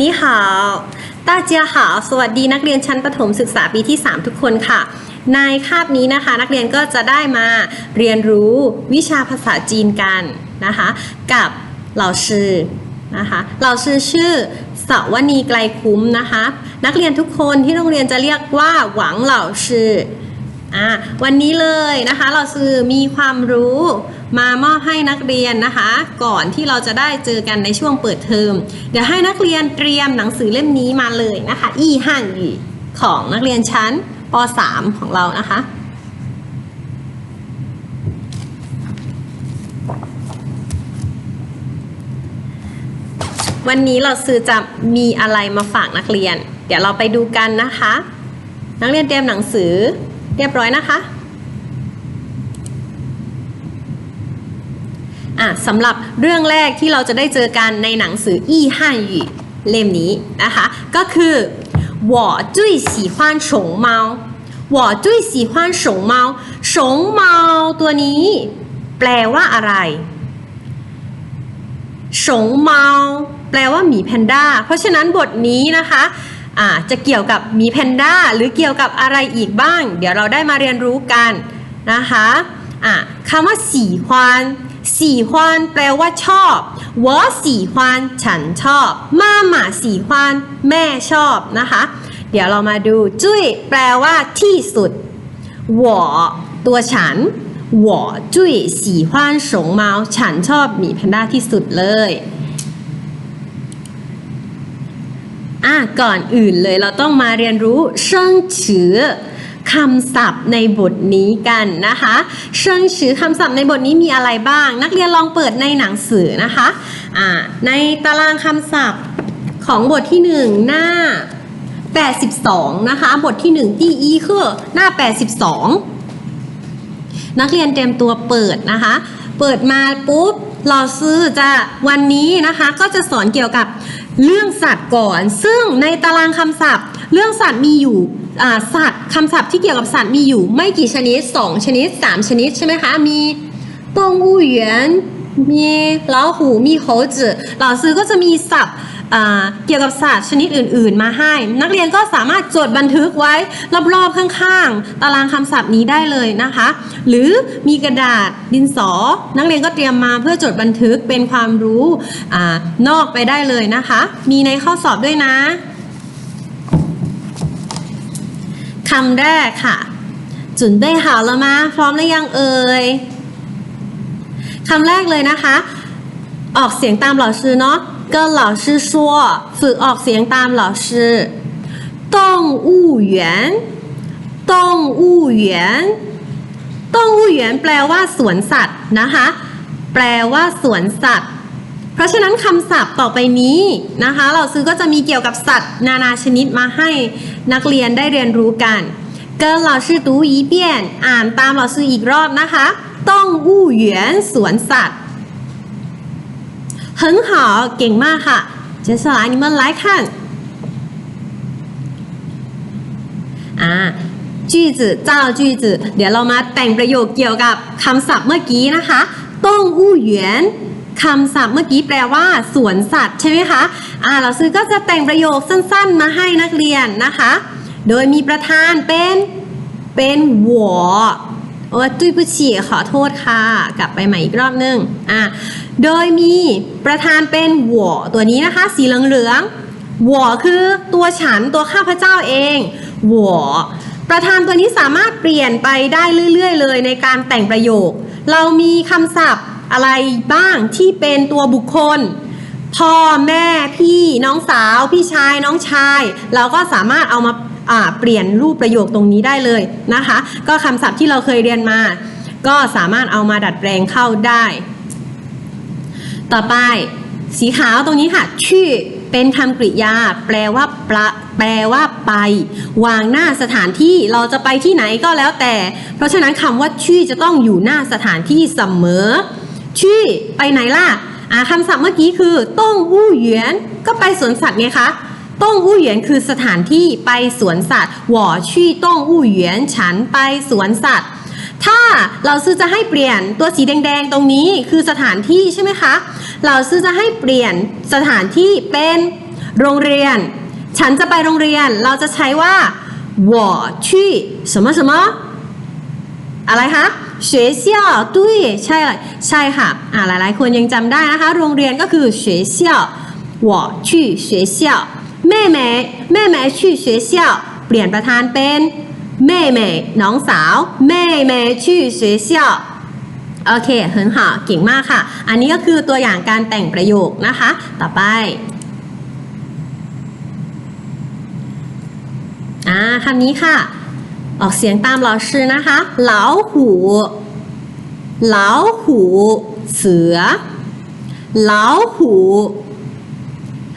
นี่หาตาเจียหาวสวัสดีนักเรียนชั้นประถมศึกษาปีที่ 3 ทุกคนค่ะ ในคาบนี้นะคะ นักเรียนก็จะได้มาเรียนรู้วิชาภาษาจีนกันนะคะ กับเหล่าชื่อนะคะเหล่าชื่อชื่อสวนีไกลคุ้มนะคะ นักเรียนทุกคนที่โรงเรียนจะเรียกว่าหวังเหล่าชื่ออะวันนี้เลยนะคะ เราซื้อมีความรู้ มามอบให้นักเรียนนะคะ ก่อนที่เราจะได้เจอกันในช่วงเปิดเทอมเดี๋ยวให้นักเรียนเตรียมหนังสือเล่มนี้มาเลยนะคะอีห่างอีของนักเรียนชั้นป .3 ของเรานะคะวันนี้เราซื้อจะมีอะไรมาฝากนักเรียน เดี๋ยวเราไปดูกันนะคะ นักเรียนเตรียมหนังสือเรียบร้อยนะคะอ่ะสำหรับเรื่องแรกที่เราจะได้เจอกันในหนังสืออี้汉语เล่มนี้นะคะ ก็คือ我最喜欢熊猫我最喜欢熊猫熊猫ตัวนี้ แปลว่าอะไร熊猫แปลว่าหมีแพนด้า เพราะฉะนั้นบทนี้นะคะอ่าจะเกี่ยวกับหมีแพนด้าหรือเกี่ยวกับอะไรอีกบ้าง เดี๋ยวเราได้มาเรียนรู้กันนะคะอ่ะคำว่าสีฮวาน สีฮวานแปลว่าชอบวอสีฮวานฉันชอบ มาหมาสีฮวานแม่ชอบนะคะ เดี๋ยวเรามาดูจุ้ยแปลว่าที่สุดวอตัวฉันวอจุ้ยสีฮวานสงเมาฉันชอบหมีแพนด้าที่สุดเลยอะก่อนอื่นเลยเราต้องมาเรียนรู้เชิงเฉือ คำศัพท์ในบทนี้กันนะคะเชิงชื่อคำศัพท์ในบทนี้มีอะไรบ้าง นักเรียนลองเปิดในหนังสือนะคะอ่าในตารางคำศัพท์ของบทที่ 1 หน้า 82 นะคะ บทที่ 1 ที่อีคือหน้า 82 นักเรียนเตรียมตัวเปิดนะคะ เปิดมาปุ๊บเราซื้อจะวันนี้นะคะ ก็จะสอนเกี่ยวกับเรื่องสัตว์ก่อน ซึ่งในตารางคำศัพท์ เรื่องสัตว์มีอยู่ สัตว์คำศัพท์ที่เกี่ยวกับสัตว์มีอยู่ไม่กี่ชนิด 2 ชนิด 3 ชนิดใช่ไหมคะ มี动物园มี老虎มี猴子เหล่าซื้อก็จะมีศัพท์อ่าเกี่ยวกับสัตว์ชนิดอื่น ๆ มาให้ นักเรียนก็สามารถจดบันทึกไว้รอบ ๆ ข้าง ๆ ตารางคำศัพท์นี้ได้เลยนะคะ หรือมีกระดาษดินสอ นักเรียนก็เตรียมมาเพื่อจดบันทึกเป็นความรู้อ่านอกไปได้เลยนะคะ มีในข้อสอบด้วยนะ คำแรกค่ะ จุนเป้หาแล้มาพร้อมหรือยังเอ่ยคำแรกเลยนะคะ ออกเสียงตามเหล่ชื่อเนาะก็เหล่ชื่อชัวฝึกออกเสียงตามเหล่าชื่อต้งอู้เหวนต้งอู้เหวนต้งอู้เหวนแปลว่าสวนสัตว์นะคะ แปลว่าสวนสัตว์ เพราะฉะนั้นคำศัพท์ต่อไปนี้นะคะ เราซื้อก็จะมีเกี่ยวกับสัตว์ นานาชนิดมาให้นักเรียนได้เรียนรู้กันเกินเราชื่อตูอีเปียนอ่านตามเราซื้ออีกรอบนะคะต้องอู้เหวียนสวนสัตว์很好เก่งมากค่ะ接下来你们来看อ่า句子造句子เดี๋ยวเรามาแต่งประโยคเกี่ยวกับคำศัพท์เมื่อกี้นะคะต้องอู้เหวียน คำศัพท์เมื่อกี้แปลว่า สวนสัตว์ใช่ไหมคะอ่าเราซื้อก็จะแต่งประโยคสั้นๆ มาให้นักเรียนนะคะ โดยมีประธานเป็นเป็นหัวโอ้จุยผู้ฉี่ขอโทษค่ะ กลับไปใหม่อีกรอบนึงอ่าโดยมีประธานเป็นหัวตัวนี้นะคะ สีเหลืองๆหัวคือตัวฉันตัวข้าพเจ้าเองหัวประธานตัวนี้สามารถเปลี่ยนไปได้เรื่อย ๆ เลยในการแต่งประโยค เรามีคำศัพท์ อะไรบ้างที่เป็นตัวบุคคล พ่อแม่พี่น้องสาว พี่ชายน้องชาย เราก็สามารถเอามาเปลี่ยนรูปประโยคตรงนี้ได้เลยนะคะ ก็คำศัพท์ที่เราเคยเรียนมา ก็สามารถเอามาดัดแปลงเข้าได้ต่อไปสีขาวตรงนี้ค่ะ ชื่อเป็นคำกริยา แปลว่าปละแปลว่าไป วางหน้าสถานที่เราจะไปที่ไหนก็แล้วแต่ เพราะฉะนั้นคำว่าชื่อจะต้องอยู่หน้าสถานที่เสมอ ชี่ไปไหนล่ะอาคำศัพท์เมื่อกี้คือต้องอู้เหวียนก็ไปสวนสัตว์ไงคะต้องอู้เหวียนคือสถานที่ไปสวนสัตว์หว่อชี่ต้องอู้เหวียนฉันไปสวนสัตว์ ถ้าเราซื้อจะให้เปลี่ยนตัวสีแดงๆตรงนี้คือสถานที่ใช่ไหมคะ เราซื้อจะให้เปลี่ยนสถานที่เป็นโรงเรียน ฉันจะไปโรงเรียน เราจะใช้ว่าหว่อชี่สมมสอะไรคะ 学校对ใช่เลยใช่ค่ะอ่าหลายๆ คนยังจำได้นะคะ โรงเรียนก็คือ学校我去学校妹妹妹妹去学校เปลี่ยนประธานเป็น妹妹น้องสาว妹妹去学校โอเค很好เก่งมากค่ะ อันนี้ก็คือตัวอย่างการแต่งประโยคนะคะ ต่อไป อ่าคำนี้ค่ะ ออกเสียงตาม老师นะคะเหลาหูเหลาหูเสือเหลาหู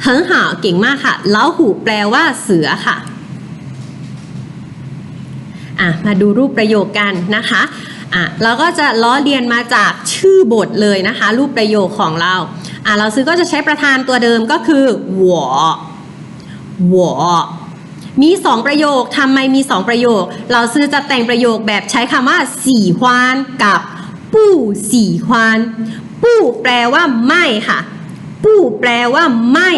很好เก่งมากค่ะเหลาหูแปลว่าเสือค่ะ อ่ะ มาดูรูปประโยคกันนะคะ อ่ะ เราก็จะล้อเลียนมาจากชื่อบทเลยนะคะ รูปประโยคของเรา อ่ะ เราซื้อก็จะใช้ประธานตัวเดิมก็คือ我我มีส องประโยคทำไมมีสองประโยค เราซื้อจะแต่งประโยคแบบใช้คำว่าสี่ควานกับ ปู้สี่ควาน ปู้แปลว่าไม่ค่ะ ปู้แปลว่าไม่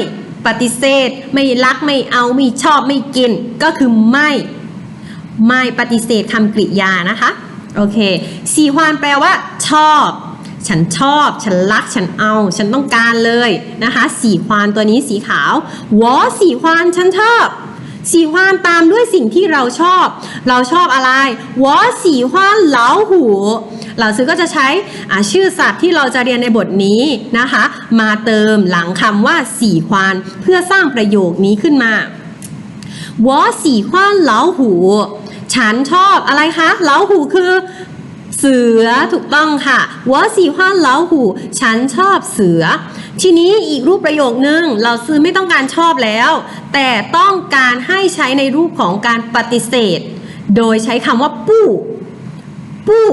ปฏิเสธ ไม่รักไม่เอาไม่ชอบไม่กิน ก็คือไม่ ไม่ปฏิเสธคำกริยานะคะ โอเคสีฮวานแปลว่า ชอบ ฉันชอบ ฉันรัก ฉันเอา ฉันต้องการเลยนะคะ สีฮวานตัวนี้สีขาววอสีฮวานฉันชอบ สีฮวานตามด้วยสิ่งที่เราชอบ เราชอบอะไรวอสีฮวานเหลาหูเหลาซื้อก็จะใช้ชื่อสัตว์ที่เราจะเรียนในบทนี้นะคะ มาเติมหลังคำว่าสีฮวานเพื่อสร้างประโยคนี้ขึ้นมาวอสีฮวานเหลาหูฉันชอบอะไรคะเหลาหูคือเสือถูกต้องค่ะวอสีฮวานเหลาหู ฉันชอบเสือ ทีนี้อีกรูปประโยคนึงเราซื้อไม่ต้องการชอบแล้ว แต่ต้องการให้ใช้ในรูปของการปฏิเสธ โดยใช้คำว่าปู้ปู้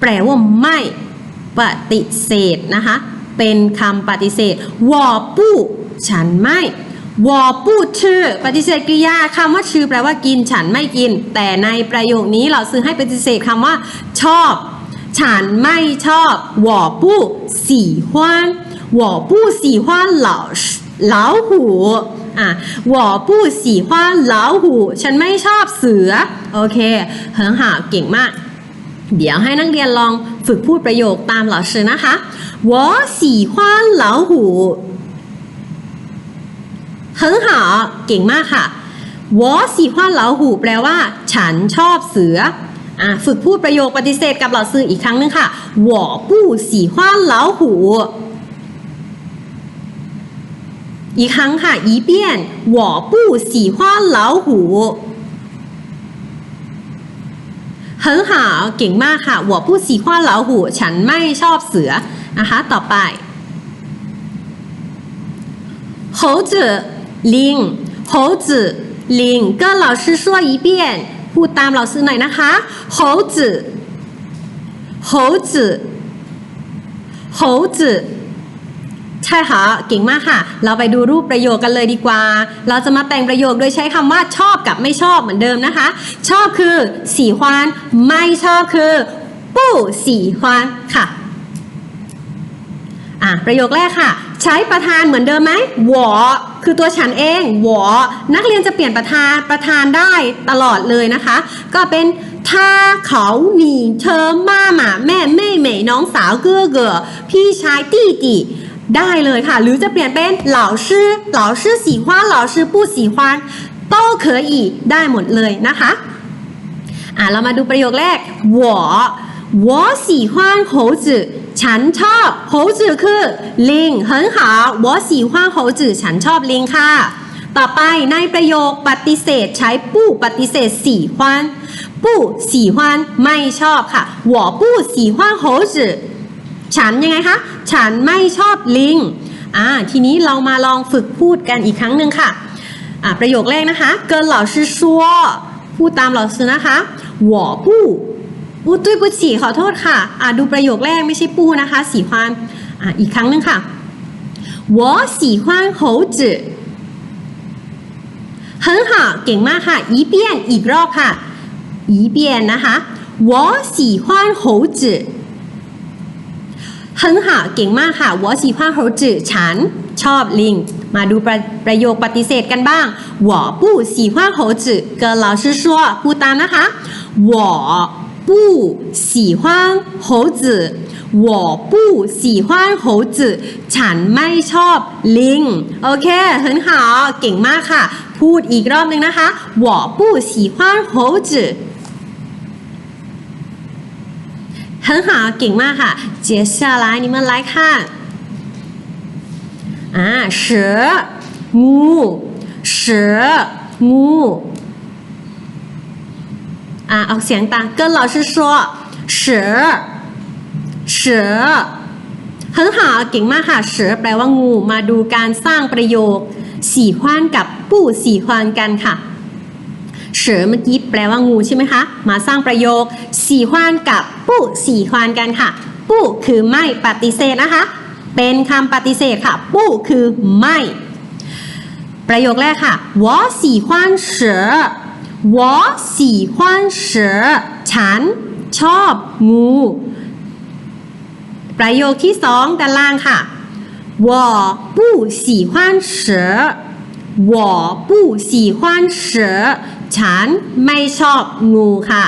แปลว่าไม่ปฏิเสธนะคะเป็นคำปฏิเสธวอปู้ฉันไม่วอปูดชื่อ ปฏิเสธกริยาคำว่าชื่อแปลว่ากินฉันไม่กิน แต่ในประโยคนี้เราซื้อให้ปฏิเสธคำว่า ชอบ ฉันไม่ชอบวอปู้สี่ฮวน 我不喜欢老老虎อ่ะ我不喜欢老虎ฉันไม่ชอบเสือ โอเคเหิงหาเก่งมาก เดี๋ยวให้นักเรียนลองฝึกพูดประโยคตาม老师นะคะ我喜欢老虎很好เก่งมากค่ะ我喜欢老虎แปลว่า ฉันชอบเสืออ่ะฝึกพูดประโยคปฏิเสธกับ老师อีกครั้งหนึงค่ะ我不喜欢老虎 อีกครั้งค่ะ一遍我不喜欢老虎很好เก่งมากค่ะ我不喜欢老虎ฉันไม่ชอบเสือนะคะต่อไป猴子ลิง猴子ลิง跟老师说一遍พูดตาม老师หน่อยนะคะ猴子猴子猴子 ใช่ค่ะ เก่งมากค่ะ เราไปดูรูปประโยคกันเลยดีกว่า เราจะมาแต่งประโยคโดยใช้คำว่าชอบกับไม่ชอบเหมือนเดิมนะคะ ชอบคือสีฮวานไม่ชอบคือปู้สีฮวานค่ะอะประโยคแรกค่ะ ใช้ประธานเหมือนเดิมไหมหวอคือตัวฉันเองหวอนักเรียนจะเปลี่ยนประธานประธานได้ตลอดเลยนะคะ ก็เป็นถ้าเขาหนีเธอมาหมาแม่แม่เหม่น้องสาวเกื้อเกือพี่ชายตี้ตี ได้เลยค่ะ หรือจะเปลี่ยนเป็น老师老师喜欢老师不喜欢都可以ได้หมดเลยนะคะ อ่ะเรามาดูประโยคแรก我我喜欢猴子ฉันชอบ猴子คือลิง很好我喜欢猴子ฉันชอบลิงค่ะ ต่อไปในประโยคปฏิเสธใช้ปู้ปฏิเสธสี่ฮวานปู้สี่ฮวานไม่ชอบค่ะ我不喜欢猴子 ฉันยังไงคะ ฉันไม่ชอบลิง อ่า ทีนี้เรามาลองฝึกพูดกันอีกครั้งหนึ่งค่ะ อ่า ประโยคแรกนะคะเกิน老师说พูดตาม老师นะคะ我不อู้ตุ้ยปุฉีขอโทษค่ะ อ่า ดูประโยคแรกไม่ใช่ปูนะคะ สีควานอ่า อีกครั้งหนึ่งค่ะ我喜欢猴子很好เก่งมากค่ะอีเปียนอีกรอบค่ะอีเปียนนะคะ我喜欢猴子 很好เก่งมากค่ะ我喜欢猴子ฉันชอบลิง มาดูประประโยคปฏิเสธกันบ้าง我不喜欢猴子跟老师说พูดตามนะคะ我不喜欢猴子我不喜欢猴子ฉันไม่ชอบลิง โอเค很好เก่งมากค่ะ พูดอีกรอบหนึ่งนะคะ我不喜欢猴子 很好เก่งมากค่ะ接下来你们来看อ่า蛇งู蛇งูอ่าออกเสียงตาม跟老师说蛇蛇很好เก่งมากค่ะเสือแปลว่างู มาดูการสร้างประโยค สี่ขวานกับปู้สี่ขวานกันค่ะ เสือเมื่อกี้แปลว่างูใช่ไหมคะ มาสร้างประโยค สี่ขวานกับปู้สี่ขวานกันค่ะ ปู้คือไม่ปฏิเสธนะคะ เป็นคำปฏิเสธค่ะ ปู้คือไม่ ประโยคแรกค่ะ我喜欢蛇我喜欢蛇ฉันชอบงู ประโยคที่สองด้านล่างค่ะ我不喜欢蛇我不喜欢蛇 ฉันไม่ชอบงูค่ะ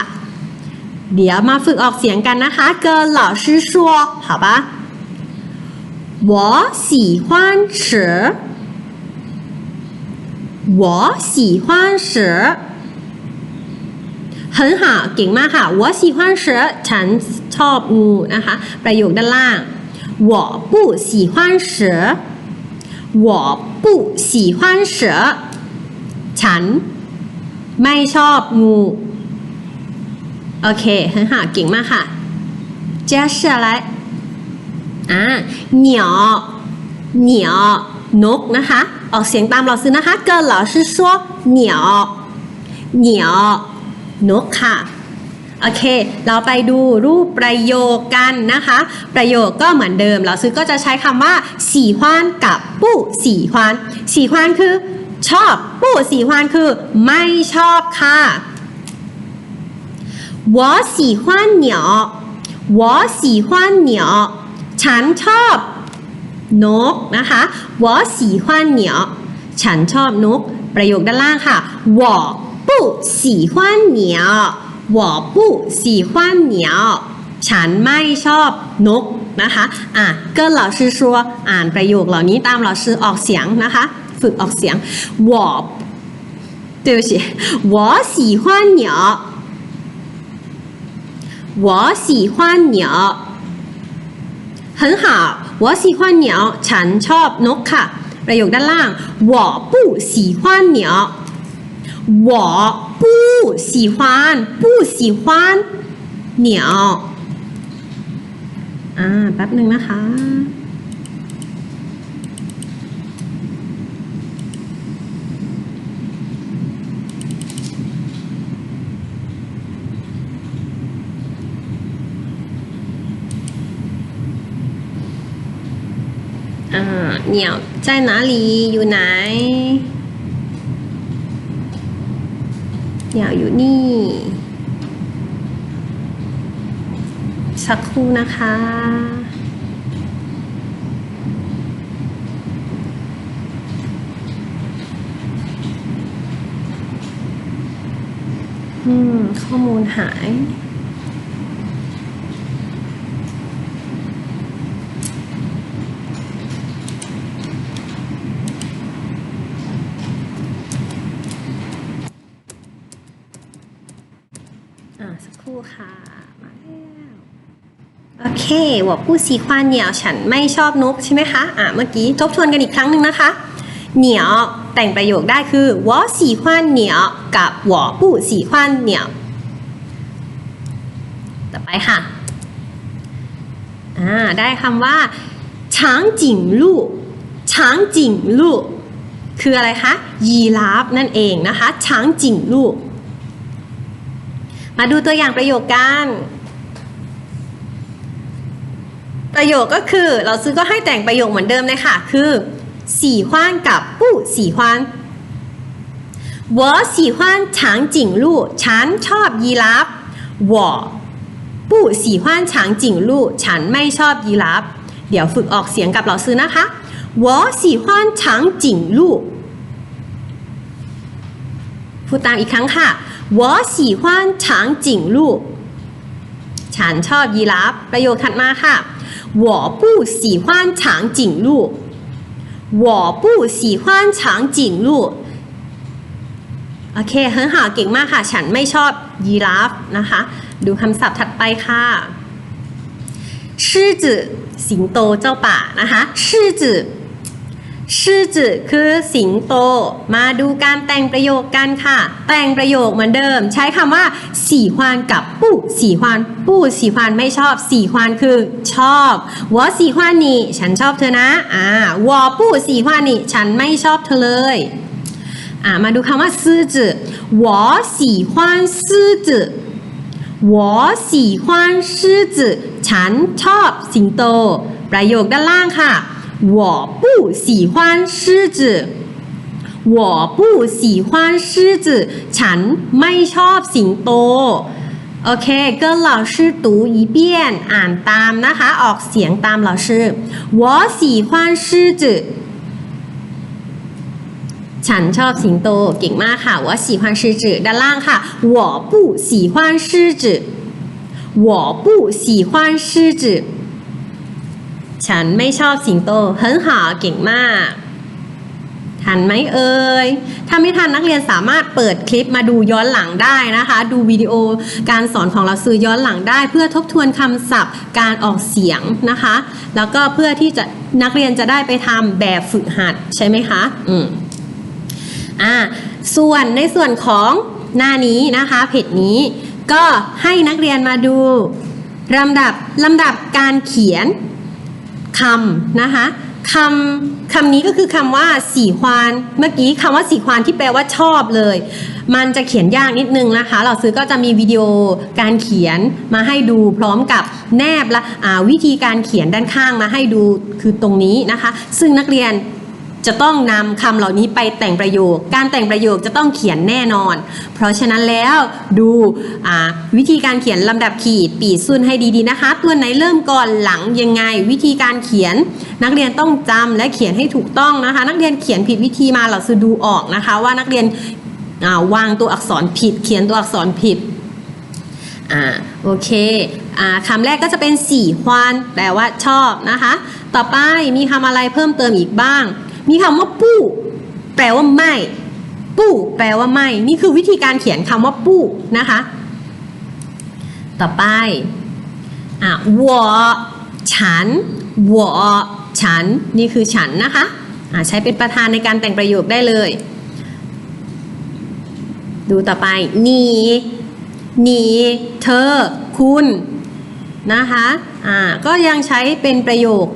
เดี๋ยวมาฝึกออกเสียงกันนะคะ跟老师说好吧我喜欢蛇我喜欢蛇很好เก่งมากค่ะ我喜欢蛇ฉันชอบงูนะคะ ประโยคด้านล่าง我不喜欢蛇我不喜欢蛇ฉัน ไม่ชอบงู โอเค很好เก่งมากค่ะ接下来อ่าเหนียวเหนียวนกนะคะ ออกเสียงตามเราซื้อนะคะ跟老师说เหนียวเหนียวนกค่ะ โอเค เราไปดูรูปประโยคกันนะคะ ประโยคก็เหมือนเดิม เราซื้อก็จะใช้คำว่าสี่ฮวานกับปู้สี่ฮวานสี่ฮวานคือ ชอบปู้สี่ฮวานคือ ไม่ชอบค่ะ我喜欢鸟我喜欢鸟ฉันชอบ นกนะคะ我喜欢鸟ฉันชอบนก ประโยคด้านล่างค่ะ我不喜欢鸟我不喜欢鸟ฉันไม่ชอบนกนะคะอ่ะก็老师说อ่านประโยคเหล่านี้ตาม老师ออกเสียงนะคะ ฝึกออกเสียง我对不起我喜欢鸟我喜欢鸟很好我喜欢鸟ฉันชอบนกค่ะ ประโยคด้านล่าง我不喜欢鸟我不喜欢不喜欢鸟อ่าแป๊บหนึ่งนะคะ อ่าเหนี่ยวอยู่ไหนเอยู่นี่ สักครู่นะคะข้อมูลหาย ครู่ค่ะ มาแล้ว โอเค我不喜欢鸟ฉันไม่ชอบนกใช่ไหมคะ อ่าเมื่อกี้ทบทวนกันอีกครั้งหนึ่งนะคะ เหนียวแต่งประโยคได้คือ我喜欢鸟กับ我不喜欢鸟ต่อไปค่ะ อ่า ได้คำว่าช้างจิ่งลู่ช้างจิ่งลู่คืออะไรคะ ยีราฟนั่นเองนะคะ ช้างจิ่งลู่ มาดูตัวอย่างประโยคกัน ประโยคก็คือ เราซื้อก็ให้แต่งประโยคเหมือนเดิมเลยค่ะ คือสี่ฮวานกับปู้สี่ฮวาน我喜欢长颈鹿ฉันชอบยีราฟ我不喜欢长颈鹿ฉันไม่ชอบยีราฟ เดี๋ยวฝึกออกเสียงกับเราซื้อนะคะ我喜欢长颈鹿พูดตามอีกครั้งค่ะ 我喜欢长颈鹿ฉันชอบยีราฟประโยคถัดมาค่ะ我不喜欢长颈鹿我不喜欢长颈鹿โอเคเฮ้หาเก่งมากค่ะ ฉันไม่ชอบยีราฟนะคะ ดูคำศัพท์ถัดไปค่ะ狮子สิงโตเจ้าป่านะคะ ชื่อจือคือสิงโต มาดูการแต่งประโยคกันค่ะ แต่งประโยคเหมือนเดิม ใช้คำว่าสี่ควานกับปู่สี่ควานปู่สี่ควานไม่ชอบสี่ควานคือชอบวอสี่ควานนี่ฉันชอบเธอนะอ่าวอปู่สี่ควานนี่ฉันไม่ชอบเธอเลยอ่ามาดูคำว่าสื่อจือวอสี่ควานสื่อจือวอสี่ควานสื่อจือฉันชอบสิงโต ประโยคด้านล่างค่ะ 我不喜欢狮子我不喜欢狮子ฉันไม่ชอบสิงโต โอเค跟老师读一遍อ่านตามนะคะ ออกเสียงตาม老师我喜欢狮子ฉันชอบสิงโตเก่งมากค่ะ我喜欢狮子ด้านล่างค่ะ我不喜欢狮子我不喜欢狮子 ฉันไม่ชอบสิงโตเฮินหาเก่งมาก ทันไหมเอ่ยถ้าไม่ทันนักเรียนสามารถเปิดคลิปมาดูย้อนหลังได้นะคะ ดูวิดีโอการสอนของเราซื้อย้อนหลังได้ เพื่อทบทวนคำศัพท์การออกเสียงนะคะ แล้วก็เพื่อที่จะนักเรียนจะได้ไปทำแบบฝึกหัดใช่ไหมคะ อืมอ่าส่วนในส่วนของหน้านี้นะคะเพจนี้ก็ให้นักเรียนมาดูลำดับลำดับการเขียน คำนะคะคำคำนี้ก็คือคำว่าสีควานเมื่อกี้คำว่าสีควานที่แปลว่าชอบเลย มันจะเขียนยากนิดนึงนะคะ เราซื้อก็จะมีวิดีโอการเขียนมาให้ดูพร้อมกับแนบละวิธีการเขียนด้านข้างมาให้ดูคือตรงนี้นะคะ ซึ่งนักเรียน จะต้องนำคำเหล่านี้ไปแต่งประโยค การแต่งประโยคจะต้องเขียนแน่นอน เพราะฉะนั้นแล้วดูวิธีการเขียนลำดับขีดปีซุนให้ดีๆนะคะ ตัวไหนเริ่มก่อนหลังยังไง วิธีการเขียน นักเรียนต้องจำและเขียนให้ถูกต้องนะคะ นักเรียนเขียนผิดวิธีมาเราจะดูออกนะคะ ว่านักเรียนาวางตัวอักษรผิด เขียนตัวอักษรผิดอ่าโอเคอ่าคำแรกก็จะเป็นสี่ควานแปลว่าชอบนะคะ ต่อไปมีคำอะไรเพิ่มเติมอีกบ้าง มีคำว่าปู้แปลว่าไม่ ปู้แปลว่าไม่ นี่คือวิธีการเขียนคำว่าปู้นะคะ ต่อไปอะ我ฉัน我ฉัน นี่คือฉันนะคะอะใช้เป็นประธานในการแต่งประโยคได้เลย ดูต่อไป นีนีเธอ คุณนะคะอ่าก็ยังใช้เป็นประโยค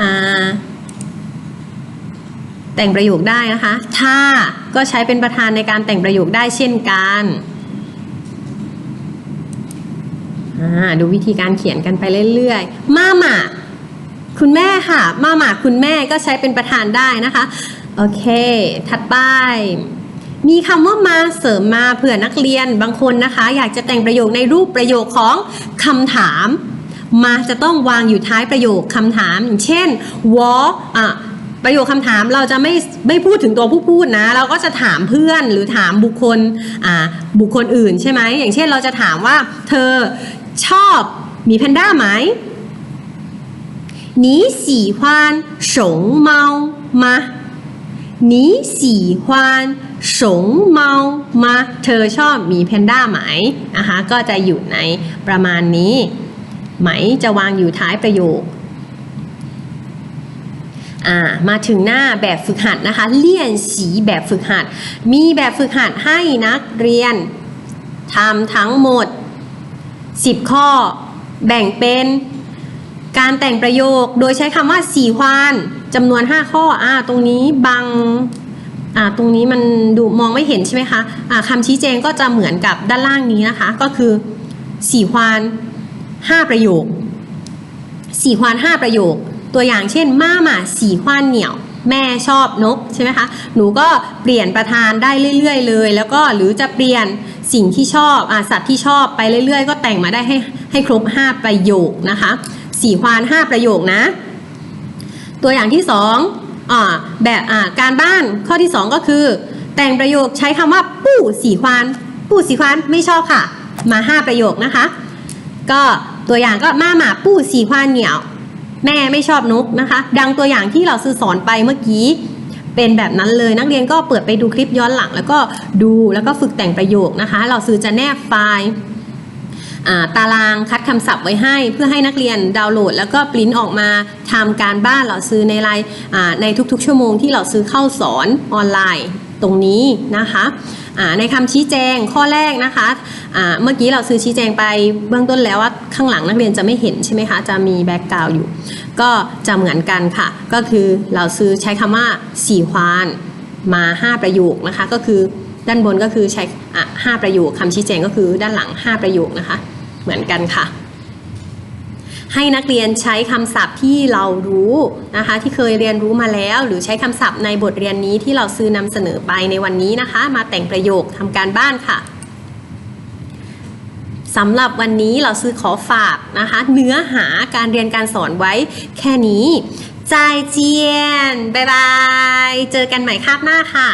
อ่า แต่งประโยคได้นะคะ ถ้าก็ใช้เป็นประธานในการแต่งประโยคได้เช่นกันอ่าดูวิธีการเขียนกันไปเรื่อยๆ มาหมาคุณแม่ค่ะ มาหมาคุณแม่ก็ใช้เป็นประธานได้นะคะ โอเค ถัดไป มีคำว่ามาเสริมมาเผื่อนักเรียนบางคนนะคะ อยากจะแต่งประโยคในรูปประโยคของคำถาม มาจะต้องวางอยู่ท้ายประโยคคำถามอย่างเช่นวออะ ประโยคคำถามเราจะไม่ไม่พูดถึงตัวผู้พูดนะ เราก็จะถามเพื่อนหรือถามบุคคลอ่าบุคคลอื่นใช่ไหมอย่างเช่นเราจะถามว่า เธอชอบหมีแพนด้าไหม你喜欢熊猫吗你喜欢熊猫吗เธอชอบหมีแพนด้าไหมนะคะก็จะอยู่ในประมาณนี้ ไหมจะวางอยู่ท้ายประโยค อ่ามาถึงหน้าแบบฝึกหัดนะคะเลี่ยนสีแบบฝึกหัด มีแบบฝึกหัดให้นักเรียนทำทั้งหมด 10 ข้อ แบ่งเป็นการแต่งประโยคโดยใช้คำว่าสีควานจำนวน 5 ข้ออ่าตรงนี้บังอ่าตรงนี้มันดูมองไม่เห็นใช่ไหมคะอ่าคำชี้แจงก็จะเหมือนกับด้านล่างนี้นะคะ ก็คือสีควาน5 ประโยคสีควานห้าประโยค ตัวอย่างเช่นม่าหมาสี่ควานเหนียว แม่ชอบนกใช่ไหมคะหนูก็เปลี่ยนประธานได้เรื่อย ๆ เลย แล้วก็หรือจะเปลี่ยนสิ่งที่ชอบอสัตว์ที่ชอบไปเรื่อย ๆ ก็แต่งมาได้ให้ให้ครบ 5 ประโยคนะคะสี่ควานห้าประโยคนะ ตัวอย่างที่สองอ่าแบบอ่าการบ้านข้อที่สองก็คือ แต่งประโยคใช้คำว่าปู้สีควานปู้สีควานไม่ชอบค่ะ มาห้าประโยคนะคะ ก็ตัวอย่างก็มาหมาปู้สีควานเหนียว แม่ไม่ชอบนกนะคะ ดังตัวอย่างที่เราซื้อสอนไปเมื่อกี้เป็นแบบนั้นเลยนักเรียนก็เปิดไปดูคลิปย้อนหลัง แล้วก็ดูแล้วก็ฝึกแต่งประโยคนะคะ เราซื้อจะแนบไฟล์ตารางคัดคำศัพท์ไว้ให้ เพื่อให้นักเรียนดาวน์โหลด แล้วก็ปริ้นออกมาทำการบ้านเราซื้อในรายในทุกๆ ชั่วโมงที่เราซื้อเข้าสอนออนไลน์ตรงนี้นะคะ ในคำชี้แจงข้อแรกนะคะเมื่อกี้เราซื้อชี้แจงไปเบื้องต้นแล้วว่าข้างหลังนักเรียนจะไม่เห็นใช่ไหมคะจะมีแบ็กกราวอยู่ ก็จะเหมือนกันค่ะ ก็คือเราซื้อใช้คำว่าสี่ควานมา 5 ประโยคนะคะก็คือด้านบนก็คือใช้อ่ห้าประโยคคำชี้แจงก็คือด้านหลัง 5 ประโยคนะคะ เหมือนกันค่ะ ให้นักเรียนใช้คำศัพท์ที่เรารู้นะคะที่เคยเรียนรู้มาแล้ว หรือใช้คำศัพท์ในบทเรียนนี้ที่เราซื้อนำเสนอไปในวันนี้นะคะ มาแต่งประโยคทำการบ้านค่ะสำหรับวันนี้เราซื้อขอฝากนะคะ เนื้อหาการเรียนการสอนไว้แค่นี้ ใจายเจียน บ๊ายบาย เจอกันใหม่คาบหน้าค่ะ